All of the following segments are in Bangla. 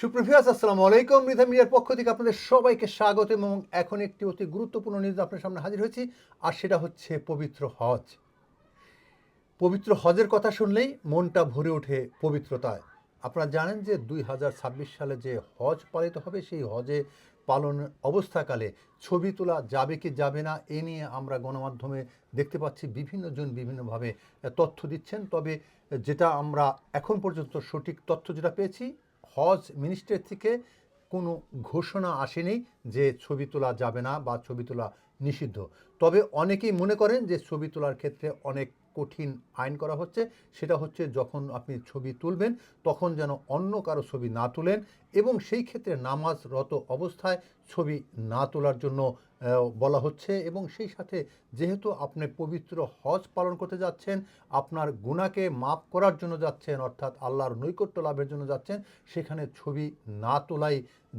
সুপ্রভিয়াস আসসালামু আলাইকুম। মৃধা মিডিয়ার পক্ষ থেকে আপনাদের সবাইকে স্বাগত এবং এখন একটি অতি গুরুত্বপূর্ণ নিউজ আপনার সামনে হাজির হয়েছি, আর সেটা হচ্ছে পবিত্র হজ। পবিত্র হজের কথা শুনলেই মনটা ভরে ওঠে পবিত্রতায় আপনারা জানেন যে দুই হাজার ছাব্বিশ সালে যে হজ পালিত হবে, সেই হজে পালন অবস্থাকালে ছবি তোলা যাবে কি যাবে না, এ নিয়ে আমরা গণমাধ্যমে দেখতে পাচ্ছি বিভিন্ন জন বিভিন্নভাবে তথ্য দিচ্ছেন। তবে যেটা আমরা এখন পর্যন্ত সঠিক তথ্য যেটা পেয়েছি হজ মিনিস্ট্রের থেকে কোনো ঘোষণা আসেনি যে ছবি তোলা যাবে না বা ছবি তোলা নিষিদ্ধ। তবে অনেকেই মনে করেন যে ছবি তোলার ক্ষেত্রে অনেক কঠিন আইন করা হচ্ছে। সেটা হচ্ছে যখন আপনি ছবি তুলবেন, তখন যেন অন্য কারও ছবি না তুলেন এবং সেই ক্ষেত্রে নামাজরত অবস্থায় ছবি না তোলার জন্য বলা হচ্ছে এবং সেই সাথে যেহেতু আপনি পবিত্র হজ পালন করতে যাচ্ছেন, আপনার গুণাকে মাফ করার জন্য যাচ্ছেন, অর্থাৎ আল্লাহর নৈকট্য লাভের জন্য যাচ্ছেন, সেখানে ছবি না তোলাই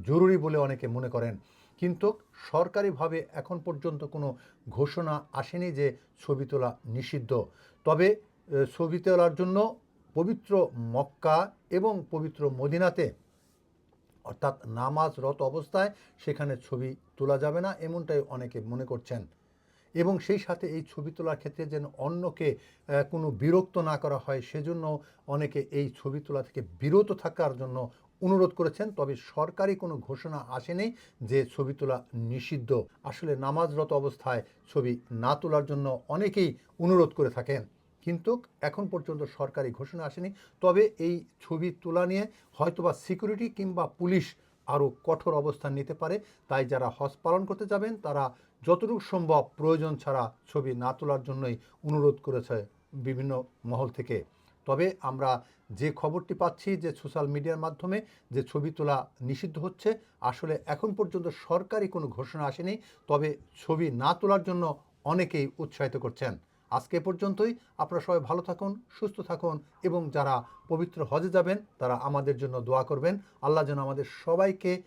জরুরি বলে অনেকে মনে করেন। কিন্তু সরকারিভাবে এখন পর্যন্ত কোনো ঘোষণা আসেনি যে ছবি তোলা নিষিদ্ধ। তবে ছবি তোলার জন্য পবিত্র মক্কা এবং পবিত্র মদিনাতে অর্থাৎ নামাজরত অবস্থায় সেখানে ছবি তোলা যাবে না এমনটাই অনেকে মনে করছেন। এবং সেই সাথে এই ছবি তোলার ক্ষেত্রে যেন অন্যকে কোনো বিরক্ত না করা হয় সেজন্য অনেকে এই ছবি তোলা থেকে বিরত থাকার জন্য অনুরোধ করেছেন। তবে সরকারি কোনো ঘোষণা আসেনি যে ছবি তোলা নিষিদ্ধ। আসলে নামাজরত অবস্থায় ছবি না তোলার জন্য অনেকেই অনুরোধ করে থাকেন। কিন্তু এখন পর্যন্ত সরকারি ঘোষণা আসেনি। তবে এই ছবি তোলা নিয়ে হয়তোবা সিকিউরিটি কিংবা পুলিশ আরও কঠোর অবস্থান নিতে পারে। তাই যারা হজ পালন করতে যাবেন, তারা যতটুকু সম্ভব প্রয়োজন ছাড়া ছবি না তোলার জন্যই অনুরোধ করেছে বিভিন্ন মহল থেকে। তবে আমরা যে খবরটি পাচ্ছি যে সোশ্যাল মিডিয়ার মাধ্যমে যে ছবি তোলা নিষিদ্ধ হচ্ছে, আসলে এখন পর্যন্ত সরকারি কোনো ঘোষণা আসেনি। তবে ছবি না তোলার জন্য অনেকেই উৎসাহিত করছেন। আজকে পর্যন্তই। আপনারা সবাই ভালো থাকুন, সুস্থ থাকুন এবং যারা পবিত্র হজে যাবেন, তারা আমাদের জন্য দোয়া করবেন। আল্লাহ যেন আমাদের সবাইকে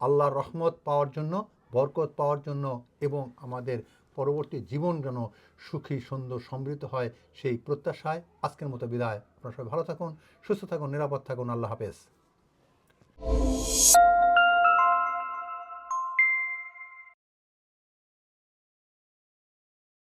আল্লাহর রহমত পাওয়ার জন্য, বরকত পাওয়ার জন্য এবং আমাদের পরবর্তী জীবন যেন সুখী, সুন্দর, সমৃদ্ধ হয় সেই প্রত্যাশায় আজকের মতো বিদায়। আপনারা সবাই ভালো থাকুন, সুস্থ থাকুন, নিরাপদ থাকুন। আল্লাহ হাফেজ।